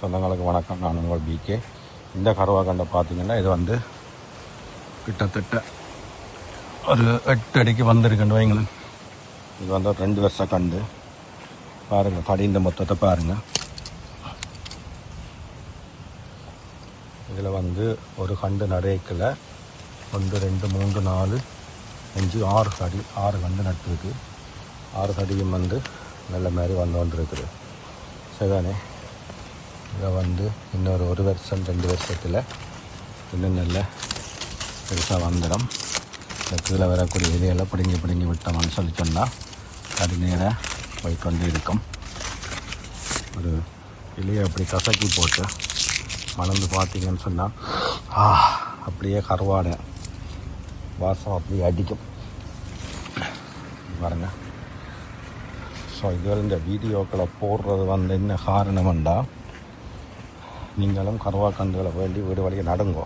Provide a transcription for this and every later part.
சொந்தங்களுக்கு வணக்கம். நான் உங்கள் பிகே இந்த கருவாக்கண்டை பார்த்தீங்கன்னா இது வந்து கிட்டத்தட்ட ஒரு எட்டு அடிக்கு வந்திருக்குன்னு வைங்களேன். இது வந்து ஒரு ரெண்டு வருஷம் கண்டு. பாருங்கள் கடிந்த மொத்தத்தை பாருங்கள் இதில் வந்து ஒரு கண்டு நடைக்கல. ஒன்று ரெண்டு மூன்று நாலு அஞ்சு ஆறு கடி ஆறு கண்டு நட்டுருக்கு. ஆறு கடியும் வந்து நல்ல மாதிரி வந்து கொண்டிருக்குது. சரிதானே? இதை வந்து இன்னொரு ஒரு வருஷம் ரெண்டு வருஷத்தில் இன்னும் நல்ல பெருசாக வந்துடும். இந்த கீழே வரக்கூடிய இதையெல்லாம் பிடுங்கி பிடுங்கி விட்டோம்னு சொல்லி சொன்னால் அது நேராக போய்க்கொண்டு இருக்கும். ஒரு இலையை அப்படி கசக்கி போட்டு மணந்து பார்த்தீங்கன்னு சொன்னால் ஆ அப்படியே கருவாடை வாசம் அப்படியே அடிக்கும். பாருங்க. ஸோ இதுவரை இந்த வீடியோக்களை போடுறது வந்து என்ன காரணம்ண்டா நீங்களும் கருவாக்கண்டுகளை வேண்டி வீடு வழியை நடுங்கோ.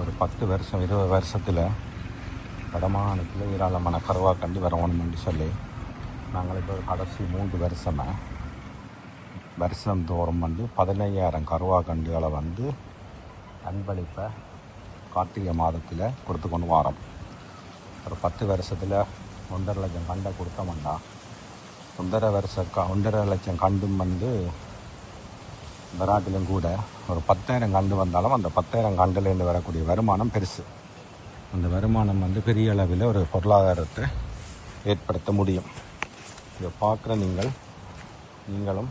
ஒரு பத்து வருஷம் இருபது வருஷத்தில் வடமாநிலத்தில் ஏராளமான கருவாக்கண்டு வரணும்னு சொல்லி நாங்கள் இப்போ கடைசி மூன்று வருஷமாக வருஷம் தோறும் வந்து பதினையாயிரம் கருவாக்கண்டுகளை வந்து அன்பளிப்பை கார்த்திகை மாதத்தில் கொடுத்து கொண்டு வரோம். ஒரு பத்து வருஷத்தில் ஒன்றரை லட்சம் கண்டை கொடுத்தோம்னா ஒன்றரை வருஷ க ஒன்றரை லட்சம் கண்டும் வந்து வராட்டிலும் கூட ஒரு பத்தாயிரம் கண்டு வந்தாலும் அந்த பத்தாயிரம் கண்டுலேருந்து வரக்கூடிய வருமானம் பெருசு. அந்த வருமானம் வந்து பெரிய அளவில் ஒரு பொருளாதாரத்தை ஏற்படுத்த முடியும். இதை பார்க்குற நீங்கள் நீங்களும்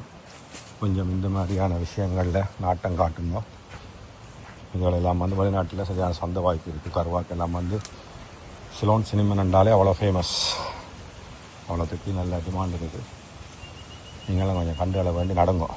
கொஞ்சம் இந்த மாதிரியான விஷயங்களில் நாட்டம் காட்டணும் இதுகளெல்லாம் வந்து வெளிநாட்டில் சரியான சொந்த வாய்ப்பு இருக்குது கருவாக்கு எல்லாம் வந்து சிலோன் சினிமா என்றாலே அவ்வளோ ஃபேமஸ் அவ்வளோத்துக்கு நல்ல டிமாண்ட் இருக்குது. நீங்களும் கொஞ்சம் கண்டு வேண்டி நடங்கும்